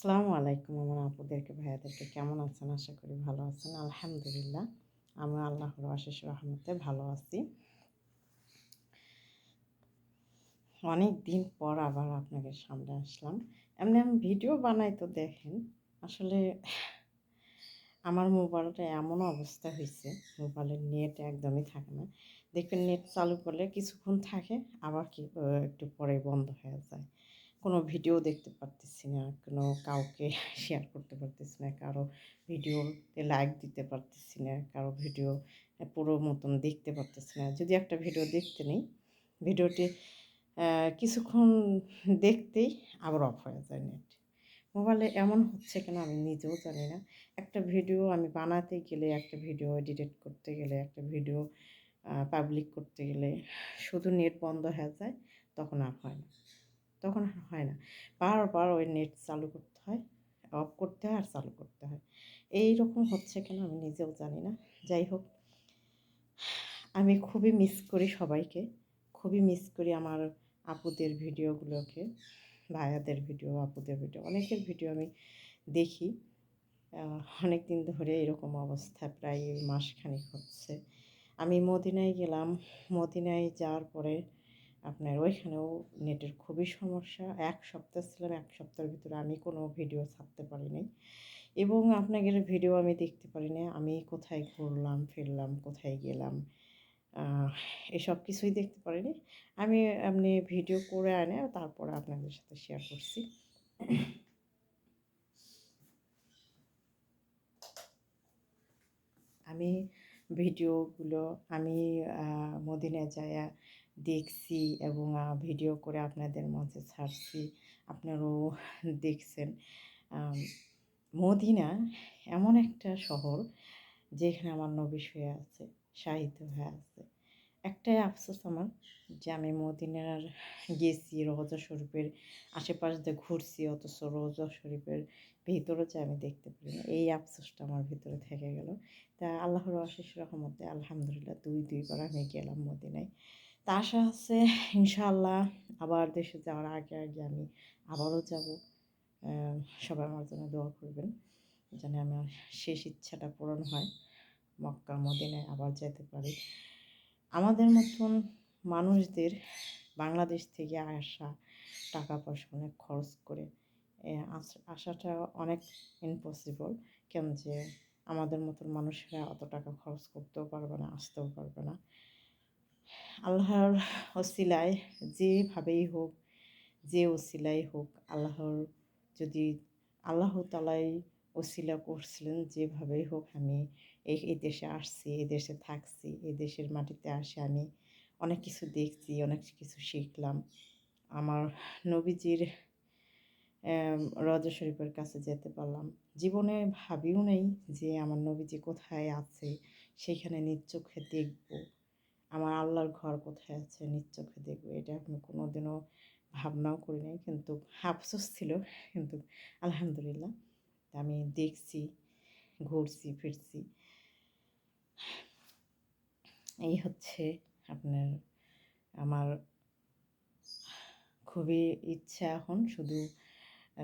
আসসালামু আলাইকুম আমার আপুদেরকে, ভাইয়াদেরকে কেমন আছেন? আশা করি ভালো আছেন। আলহামদুলিল্লাহ আমি আল্লাহর আশিস রহমতে ভালো আছি। অনেক দিন পর আবার আপনাদের সামনে আসলাম। এমনি আমি ভিডিও বানাই তো দেখেন, আসলে আমার মোবাইলটা এমন অবস্থা হয়েছে মোবাইলের নেট একদমই থাকে না। দেখবেন নেট চালু করলে কিছুক্ষণ থাকে, আবার কি একটু পরে বন্ধ হয়ে যায়। কোনো ভিডিও দেখতে পারতেছি না, কোনো কাউকে শেয়ার করতে পারতেছি না, কারও ভিডিওতে লাইক দিতে পারতেছি না, কারও ভিডিও পুরো মতন দেখতে পারতেছি না। যদি একটা ভিডিও দেখতে নেই, ভিডিওটি কিছুক্ষণ দেখতেই আবার অফ হয়ে যায় নেট মোবাইলে এমন হচ্ছে কেন আমি নিজেও জানি না। একটা ভিডিও আমি বানাতে গেলে, একটা ভিডিও এডিট করতে গেলে, একটা ভিডিও পাবলিক করতে গেলে, শুধু নেট বন্ধ হয়ে যায়, তখন আর হয় না। তখন হয় না। বারবার ওই নেট চালু করতে হয় অফ করতে হয় আর চালু করতে হয়। এই রকম হচ্ছে কেন আমি নিজেও জানি না। যাই হোক, আমি খুবই মিস করি সবাইকে। খুবই মিস করি আমার আপুদের ভিডিওগুলোকে, ভাইয়াদের ভিডিও, আপুদের ভিডিও, অনেকের ভিডিও আমি দেখি। অনেক দিন ধরে এরকম অবস্থা, প্রায় মাসখানিক হচ্ছে। আমি মদিনায় গেলাম। মদিনায় যাওয়ার পরে আপনার ওইখানেও নেটের খুবই সমস্যা। এক সপ্তাহ ছিলাম, এক সপ্তাহের ভিতরে আমি কোনো ভিডিও ছাড়তে পারি নাই। এবং আপনাদের ভিডিও আমি দেখতে পারি না আমি কোথায় ঘুরলাম, ফিরলাম, কোথায় গেলাম এসব কিছুই দেখতে পারিনি আমি আপনি ভিডিও করে আনে তারপরে আপনাদের সাথে শেয়ার করছি। আমি ভিডিওগুলো আমি মদিনা যায় দেখছি এবং ভিডিও করে আপনাদের মাঝে ছাড়ছি। আপনারাও দেখছেন। মদিনা এমন একটা শহর যেখানে আমার নবী হয়ে আছে সাহিত্য হয়ে আছে। একটাই আফসোস আমার যে আমি মদিনার গেছি রোজা শরীফের আশেপাশ দিয়ে ঘুরছি, অথচ রোজা শরীফের ভিতরে যে আমি দেখতে পারি না, এই আফসোসটা আমার ভিতরে থেকে গেল। তা আল্লাহর আশিস রহমতে আলহামদুলিল্লাহ দুই, দুইবার আমি গেলাম মদিনায়। তা আশা আছে, ইনশাআল্লাহ আবার দেশে যাওয়ার আগে আগে আমি আবারও যাব। সবাই আমার জন্য দোয়া করবেন যেন আমার শেষ ইচ্ছাটা পূরণ হয়। মক্কা, মদিনায় আবার যেতে পারি। আমাদের মতন মানুষদের বাংলাদেশ থেকে আসা টাকা পয়সা অনেক খরচ করে আসাটা অনেক ইম্পসিবল কেন যে আমাদের মতন মানুষেরা অত টাকা খরচ করতেও পারবে না, আসতেও পারবে না। আল্লাহর ওসিলায় যেভাবেই হোক, যে ওসিলাই হোক, আল্লাহর যদি আল্লাহ তালাই ওসিলা করছিলেন যেভাবেই হোক আমি এই এই দেশে আসছি, এই দেশে থাকছি, এই দেশের মাটিতে আসে আমি। অনেক কিছু দেখছি, অনেক কিছু শিখলাম। আমার নবীজির রজা শরীফের কাছে যেতে পারলাম। জীবনে ভাবিও নেই যে আমার নবীজি কোথায় আছে, সেখানে নিজ চোখে দেখব। আমার আল্লাহর ঘর কোথায় আছে? নিজ চোখে দেখব। এটা আমি কোনো দিনও ভাবনাও করি নাই, কিন্তু আফসোস ছিল, কিন্তু আলহামদুলিল্লাহ। আমি দেখছি, ঘুরছি, ফিরছি। এই হচ্ছে আপনার আমার খুবই ইচ্ছা এখন শুধু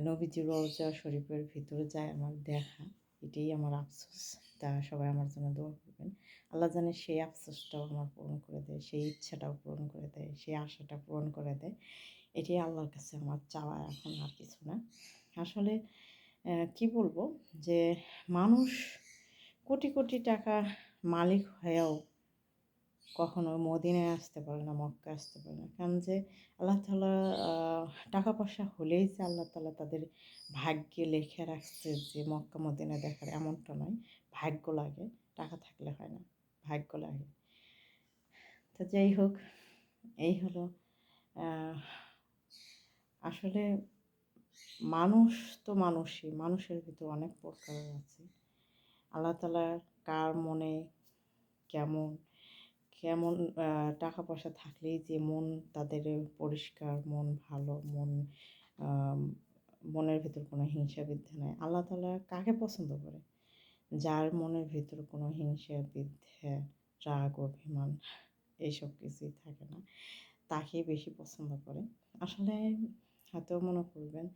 নবীজি রোজা শরীফের ভিতরে যায় আমার দেখা। এটাই আমার আফসোস। তা সবাই আমার জন্য দোয়া করবেন। আল্লাহ জানে সেই আফসোসটাও আমার পূরণ করে দেয়, সেই ইচ্ছাটাও পূরণ করে দেয়, সেই আশাটা পূরণ করে দেয়। এটি আল্লাহর কাছে আমার চাওয়া এখন আর কিছু না। আসলে কি বলব যে মানুষ কোটি কোটি টাকা মালিক হয়েও কখনো মদিনায় আসতে পারে না মক্কা আসতে পারে না। কারণ যে আল্লাহ তালা টাকা পয়সা হলেই যে আল্লাহ তালা তাদের ভাগ্যে লেখে রাখছে যে মক্কা মদিনা দেখার এমনটা নয়। ভাগ্য লাগে, টাকা থাকলে হয় না, ভাগ্য লাগে। তো যাই হোক, এই হলো আসলে মানুষ তো মানুষই, মানুষের ভিতর অনেক প্রকার আছে। আল্লাহ তালা কার মনে কেমন কেমন টাকা পয়সা থাকলেই যে মন তাদের পরিষ্কার, মন ভালো, মন মনের ভিতর কোনো হিংসা বিদ্যা নেই। আল্লাহ তালা কাকে পছন্দ করে? যার মনের ভিতর কোনো হিংসা বিদ্যা রাগ, অভিমান এইসব কিছুই থাকে না, তাকেই বেশি পছন্দ করে। আসলে হয়তো মনে করবেন,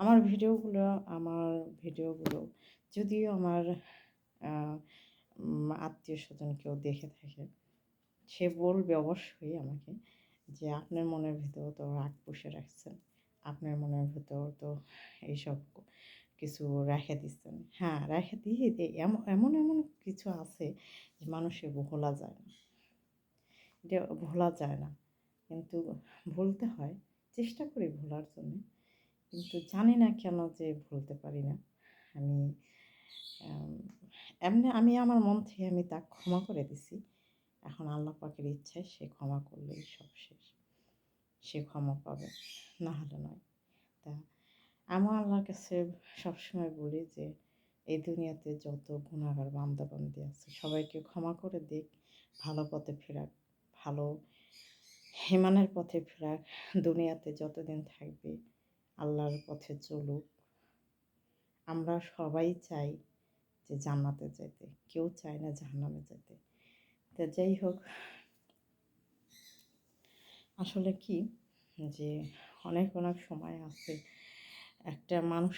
আমার ভিডিওগুলো আমার ভিডিওগুলো যদিও আমার আত্মীয় স্বজন কেউ দেখে থাকে সে বলবে অবশ্যই আমাকে যে আপনার মনের ভিতর তো রাগ পুষে রাখছেন, আপনার মনের ভিতর তো এইসব কিছু রেখে দিচ্ছেন। হ্যাঁ রেখে দিয়ে এমন এমন এমন কিছু আছে যে মানুষের ভোলা যায় না। এটা ভোলা যায় না। কিন্তু ভুলতে হয়, চেষ্টা করি ভোলার জন্য। কিন্তু জানি না কেন যে ভুলতে পারি না। আমি, এমনি আমি আমার মন থেকে আমি তা ক্ষমা করে দিছি। এখন আল্লাহ পাকের ইচ্ছায় সে ক্ষমা করলেই সব শেষ। সে ক্ষমা পাবে, না হলে নয়। তা আমি আল্লাহর কাছে সবসময় বলি যে, এই দুনিয়াতে যত গুণাগার বান্দাবান্দি আছে, সবাইকে ক্ষমা করে দিক, ভালো পথে ফেরাক, ভালো হেমানের পথে ফেরাক, দুনিয়াতে যতদিন থাকবে আল্লাহর পথে চলুক। আমরা সবাই চাই যে জান্নাতে যেতে কেউ চায় না জাহান্নামে যেতে তো যাই হোক, আসলে কি যে অনেক অনেক সময় আছে। একটা মানুষ,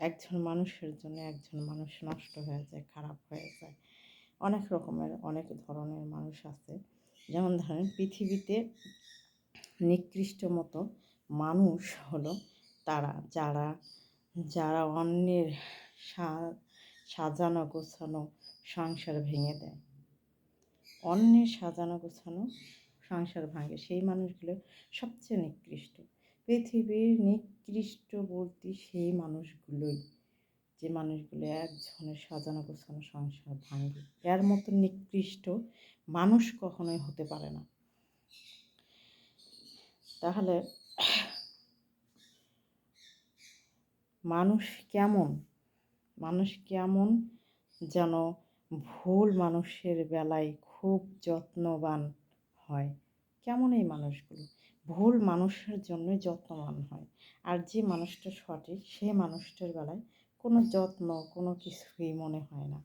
একজন মানুষের জন্য একজন মানুষ নষ্ট হয়ে যায়, খারাপ হয়ে যায়। অনেক রকমের, অনেক ধরনের মানুষ আছে। যেমন ধরেন পৃথিবীতে নিকৃষ্ট মতো মানুষ হলো তারা, যারা যারা অন্যের সাজানো গোছানো সংসার ভেঙে দেয়। অন্যের সাজানো গোছানো সংসার ভাঙে। সেই মানুষগুলো সবচেয়ে নিকৃষ্ট। পৃথিবীর নিকৃষ্ট বলতে সেই মানুষগুলোই। যে মানুষগুলো একজনের সাজানো গোছানো সংসার ভাঙবে এর মতো নিকৃষ্ট মানুষ কখনোই হতে পারে না। তাহলে মানুষ কেমন? মানুষ কেমন যেন ভুল মানুষের বেলায় খুব যত্নবান হয়। কেমন এই মানুষগুলো? ভুল মানুষের জন্যই যত্নবান হয়। আর যে মানুষটা সঠিক, সে মানুষটার বেলায় কোনো যত্ন, কোনো কিছুই মনে হয় না।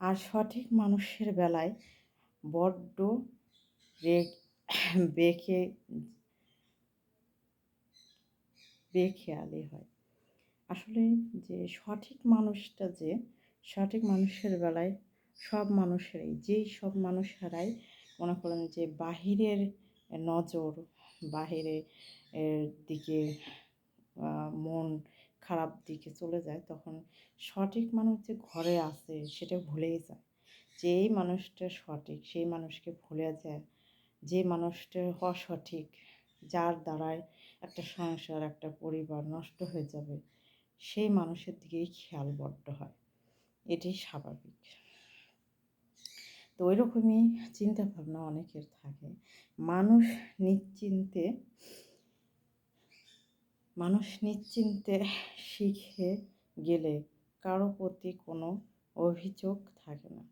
আর সঠিক মানুষের বেলায় বড্ড বেঁকে, বেখেয়ালি হয়। আসলে যে সঠিক মানুষটা যে, সঠিক মানুষের বেলায় সব মানুষেরাই, যেই সব মানুষেরাই মনে করেন যে বাহিরের নজর, বাহিরে দিকে মন খারাপ দিকে চলে যায়, তখন সঠিক মানুষ যে ঘরে আছে সেটা ভুলেই যায়। যে মানুষটা সঠিক, সেই মানুষকে ভুলে যায়। যে মানুষটা অসঠিক, যার দ্বারায় একটা সংসার, একটা পরিবার নষ্ট হয়ে যাবে, সেই মানুষের দিকেই খেয়াল বড্ড হয়। এটাই স্বাভাবিক। তো ওই রকমই চিন্তাভাবনা অনেকের থাকে। মানুষ নিশ্চিন্তে মানুষ নিশ্চিন্তে শিখে গেলে কারও প্রতি কোনো অভিযোগ থাকে না।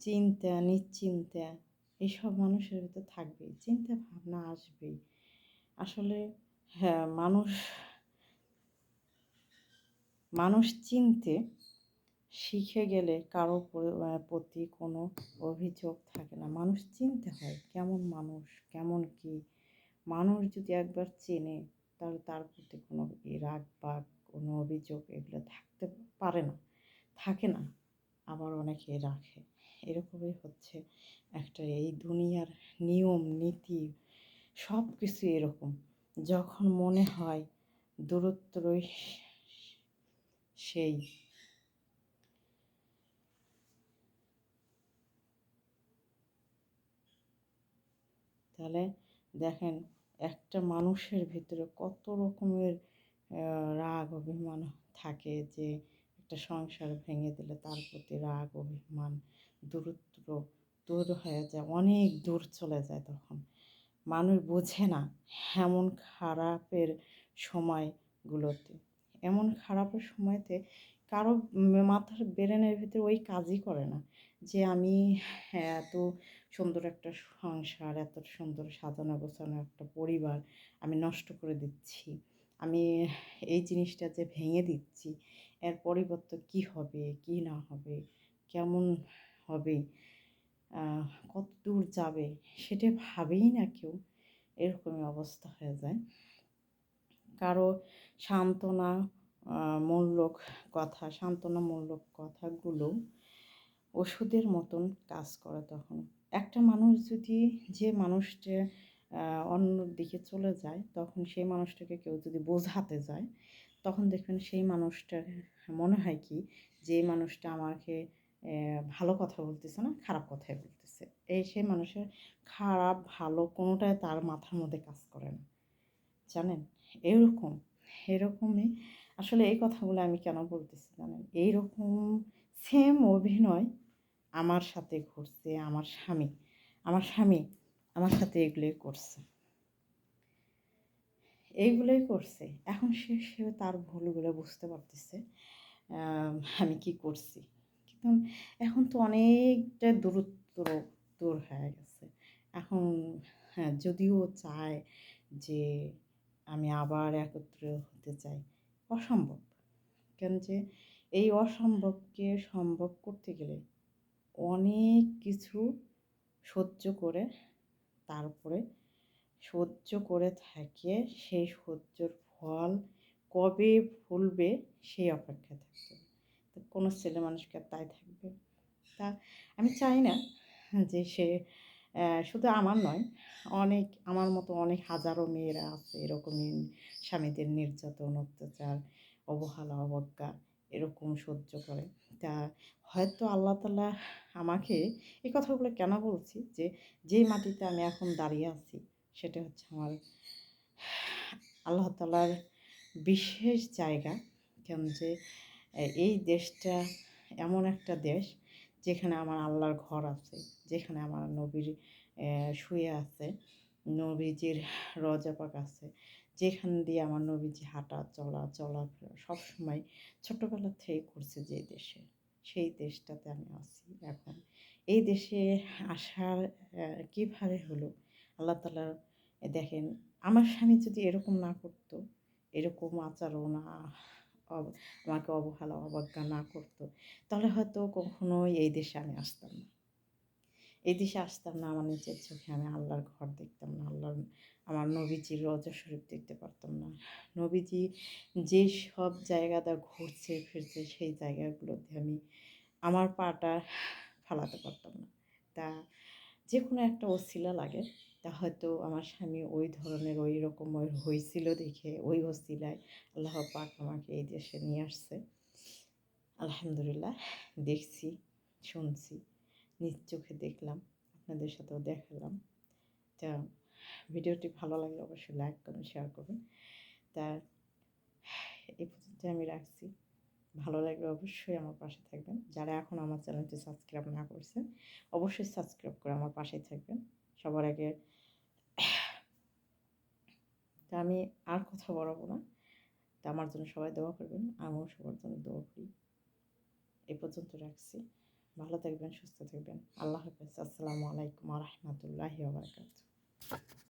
চিন্তা, নিশ্চিন্তা এইসব মানুষের ভিতর থাকবেই চিন্তা ভাবনা আসবেই। আসলে হ্যাঁ মানুষ মানুষ চিনতে শিখে গেলে কারও প্রতি কোনো অভিযোগ থাকে না। মানুষ চিনতে হয় কেমন মানুষ, কেমন কি। মানুষ যদি একবার চেনে, তাহলে তার প্রতি কোনো রাগ বা কোনো অভিযোগ এগুলো থাকতে পারে না, থাকে না, আবার অনেকে রাখে। এরকমই হচ্ছে একটা এই দুনিয়ার নিয়ম, নীতি সব কিছু এরকম। যখন মনে হয় দূরত্বই সেই। তাহলে দেখেন, একটা মানুষের ভিতরে কত রকমের রাগ, অভিমান থাকে যে একটা সংসার ভেঙে দিলে তার প্রতি রাগ, অভিমান, দূরত্ব দূর হয়ে যায়, অনেক দূর চলে যায় তখন। মানুষ বোঝে না এমন খারাপের সময়গুলোতে। এমন খারাপের সময়তে কারও মাথার ব্রেনের ভিতরে ওই কাজই করে না। যে আমি এত সুন্দর একটা সংসার, এত সুন্দর সাজানো গোছানো একটা পরিবার আমি নষ্ট করে দিচ্ছি। আমি এই জিনিসটা যে ভেঙে দিচ্ছি, এর পরিবর্তে কি হবে, কি না হবে, কেমন হবে কত দূর যাবে, সেটা ভাবেই না কেউ। এরকমই অবস্থা হয়ে যায়। কারও সান্ত্বনা মূলক কথা, সান্ত্বনামূলক কথাগুলো ওষুধের মতন কাজ করে তখন। একটা মানুষ যদি যে মানুষটা অন্য দিকে চলে যায়, তখন সেই মানুষটাকে কেউ যদি বোঝাতে যায়, তখন দেখবেন সেই মানুষটার মনে হয় কি যে মানুষটা আমাকে ভালো কথা বলতেছে না, খারাপ কথাই বলতেছে। এই সেই মানুষের খারাপ, ভালো কোনোটাই তার মাথার মধ্যে কাজ করে না। জানেন? এরকম, এরকমই। আসলে এই কথাগুলো আমি কেন বলতেছি জানেন? এইরকম সেম অভিনয় আমার সাথে ঘটছে, আমার স্বামী আমার স্বামী আমার সাথে এগুলোই করছে। এইগুলোই করছে। এখন সে সে তার ভুলগুলো বুঝতে পারতেছে আমি কি করছি? কিন্তু এখন তো অনেকটা দূরত্ব দূর হয়ে গেছে। এখন হ্যাঁ যদিও চায় যে আমি আবার একত্র হতে চাই। অসম্ভব। কেন যে এই অসম্ভবকে সম্ভব করতে গেলে অনেক কিছু সহ্য করে তারপরে সহ্য করে থাকে, সেই সহ্যর ফল কবে ফুলবে সেই অপেক্ষায় তো কোনো ছেলে মানুষকে তাই থাকবে। তা আমি চাই না যে সে শুধু আমার নয়, অনেক, আমার মতো অনেক হাজারো মেয়েরা আছে এরকমই স্বামীদের নির্যাতন, অত্যাচার, অবহেলা, অবজ্ঞা এরকম সহ্য করে। তা হয়তো আল্লাহ তালা আমাকে এই কথাগুলো কেন বলছি? যে যেই মাটিতে আমি এখন দাঁড়িয়ে আছি, সেটা হচ্ছে আমার আল্লাহ তালার বিশেষ জায়গা। কেন যে, এই দেশটা এমন একটা দেশ যেখানে আমার আল্লাহর ঘর আছে, যেখানে আমার নবীর শুয়ে আছে, নবীজির রজাপাক আছে, যেখান দিয়ে আমার নবীজি হাঁটা, চলা, চলাফেরা সবসময় ছোটোবেলা থেকে করছে যে দেশে। সেই দেশটাতে আমি আছি এখন। এই দেশে আসার কীভাবে হলো? আল্লাহ তালা দেখেন, আমার স্বামী যদি এরকম না করতো, এরকম আচরণ আমাকে অবহেলা, অবজ্ঞা না করতো। তাহলে হয়তো কখনোই এই দেশে আমি আসতাম না। এই দেশে আসতাম না আমার নিজের চোখে আমি আল্লাহর ঘর দেখতাম না, আল্লাহর, আমার নবীজির রজা শরীফ দেখতে পারতাম না। নবীজি যে সব জায়গাটা ঘুরছে, ফিরছে সেই জায়গাগুলোতে আমি আমার পাটা ফালাতে পারতাম না। তা যে কোনো একটা অশিলা লাগে, তা হয়তো আমার স্বামী ওই ধরনের ওই রকম হয়েছিল দেখে ওই অশিলায় আল্লাহ পাক আমাকে এই দেশে নিয়ে আসছে। আলহামদুলিল্লাহ, দেখছি, শুনছি, নিজ চোখে দেখলাম, আপনাদের সাথেও দেখালাম। তা ভিডিওটি ভালো লাগলে অবশ্যই লাইক করুন শেয়ার করুন। তা এই পর্যন্ত আমি রাখছি। ভালো লাগলে অবশ্যই আমার পাশে থাকবেন। যারা এখন আমার চ্যানেলটি সাবস্ক্রাইব না করছেন, অবশ্যই সাবস্ক্রাইব করে আমার পাশে থাকবেন। সবার আগে তা আমি আর কথা বাড়াবো না। তা আমার জন্য সবাই দোয়া করবেন, আমিও সবার জন্য দোয়া করি। এ পর্যন্ত রাখছি। ভালো থাকবেন, সুস্থ থাকবেন। আল্লাহ হাফেজ। আসসালামু আলাইকুম রহমতুল্লাহি